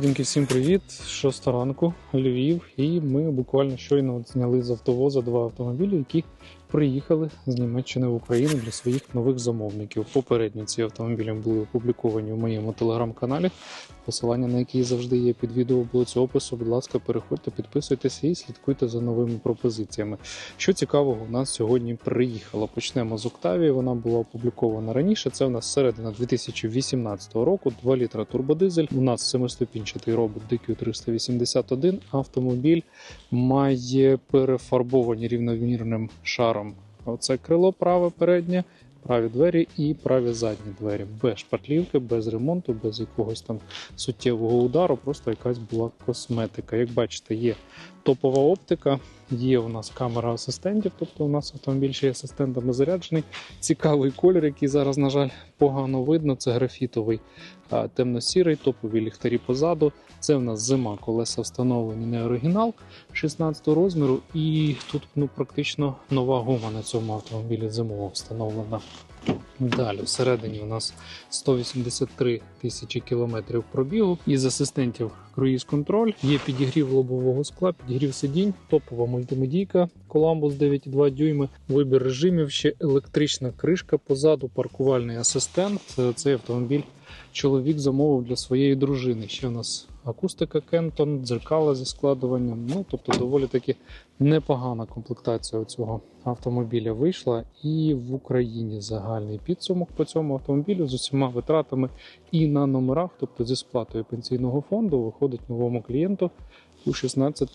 Людинки, всім привіт! Шоста ранку, Львів, і ми буквально щойно зняли з автовоза два автомобілі, які приїхали з Німеччини в Україну для своїх нових замовників. Попередньо ці автомобілі були опубліковані в моєму телеграм-каналі. Посилання на який завжди є під відео в опису. Будь ласка, переходьте, підписуйтесь і слідкуйте за новими пропозиціями. Що цікавого у нас сьогодні приїхало. Почнемо з Октавії. Вона була опублікована раніше. Це у нас середина 2018 року. 2 літра турбодизель. У нас семиступінчатий робот DQ381. Автомобіль має перефарбовані рівномірним шаром. Оце крило праве переднє. Праві двері і праві задні двері без шпатлівки, без ремонту, без якогось там суттєвого удару, просто якась була косметика. Як бачите, є топова оптика, є у нас камера асистентів, тобто у нас автомобіль ще є асистентами заряджений. Цікавий колір, який зараз, на жаль, погано видно. Це графітовий темно-сірий, топові ліхтарі позаду. Це в нас зима, колеса встановлені не оригінал 16 розміру, і тут ну, практично нова гума на цьому автомобілі зимово встановлена. Далі всередині у нас 183 тисячі кілометрів пробігу. Із асистентів круїз контроль. Є підігрів лобового скла, підігрів сидінь, топова мультимедійка Columbus 9,2 дюйми, вибір режимів, ще електрична кришка позаду, паркувальний асистент. Е, Цей автомобіль чоловік замовив для своєї дружини. Ще у нас акустика Кентон, дзеркала зі складуванням. Ну тобто, доволі таки непогана комплектація цього автомобіля вийшла. І в Україні загальний підсумок по цьому автомобілю з усіма витратами і на номерах, тобто зі сплатою пенсійного фонду, виходить новому клієнту у 16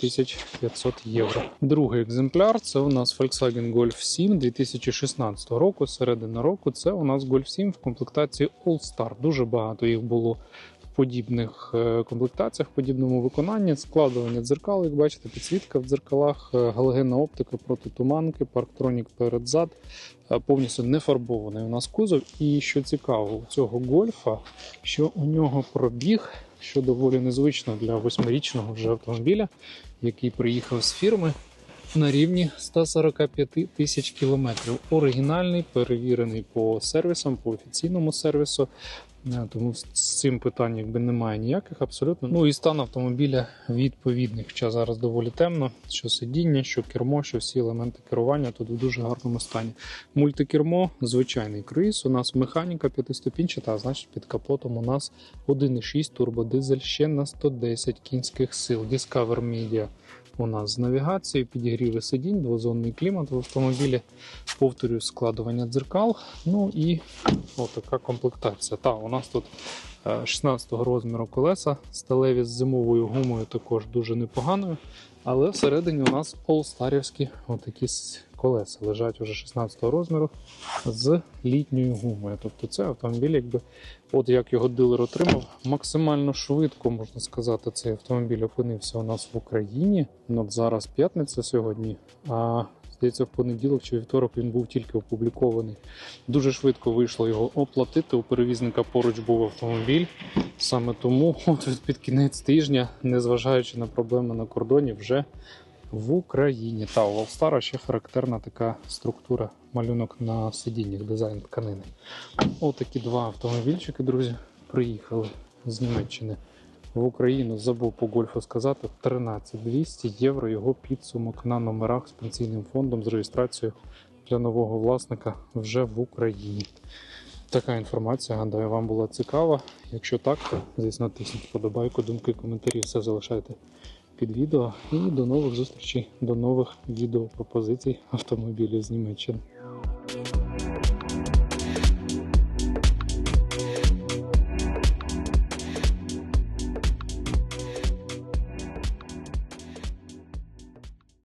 500 євро. Другий екземпляр це у нас Volkswagen Golf 7 2016 року. Середина року це у нас Golf 7 в комплектації All Star. Дуже багато їх було в подібних е, комплектаціях, в подібному виконанні. Складування дзеркал, як бачите, підсвітка в дзеркалах, е, галогенна оптика проти туманки, парктронік перед-зад. Е, Повністю не фарбований у нас кузов. І що цікаво, у цього гольфа, що у нього пробіг, що доволі незвично для восьмирічного вже автомобіля, який приїхав з фірми на рівні 145 тисяч кілометрів. Оригінальний, перевірений по сервісам, по офіційному сервісу. Е, Тому з цим питань якби немає ніяких абсолютно. Ну і стан автомобіля відповідний. Хоча зараз доволі темно, що сидіння, що кермо, що всі елементи керування тут в дуже гарному стані. Мультикермо, звичайний круїз. У нас механіка п'ятиступінчата, а значить під капотом у нас 1,6 турбодизель ще на 110 кінських сил. Discover Media у нас з навігацією, підігріви сидінь, двозонний клімат в автомобілі, повторюю складування дзеркал. Ну і отака комплектація. Та, у нас тут 16-го розміру колеса, сталеві з зимовою гумою також дуже непоганою. Але всередині у нас полстарівські отакі колеса лежать уже 16 розміру з літньою гумою. Тобто це автомобіль, якби от як його дилер отримав, максимально швидко можна сказати, цей автомобіль опинився у нас в Україні. Ну, От зараз п'ятниця сьогодні. А здається, в понеділок чи вівторок він був тільки опублікований. Дуже швидко вийшло його оплатити. У перевізника поруч був автомобіль. Саме тому от під кінець тижня, незважаючи на проблеми на кордоні, вже в Україні. Та у Волстара ще характерна така структура малюнок на сидіннях, дизайн тканини. Отакі два автомобільчики, друзі, приїхали з Німеччини в Україну. Забув по гольфу сказати 13200 євро його підсумок на номерах з пенсійним фондом з реєстрацією для нового власника вже в Україні. Така інформація, гадаю, вам була цікава. Якщо так, то звісно тисніть вподобайку, думки, коментарі, все залишайте під відео. І до нових зустрічей, до нових відео пропозицій автомобілів з Німеччини.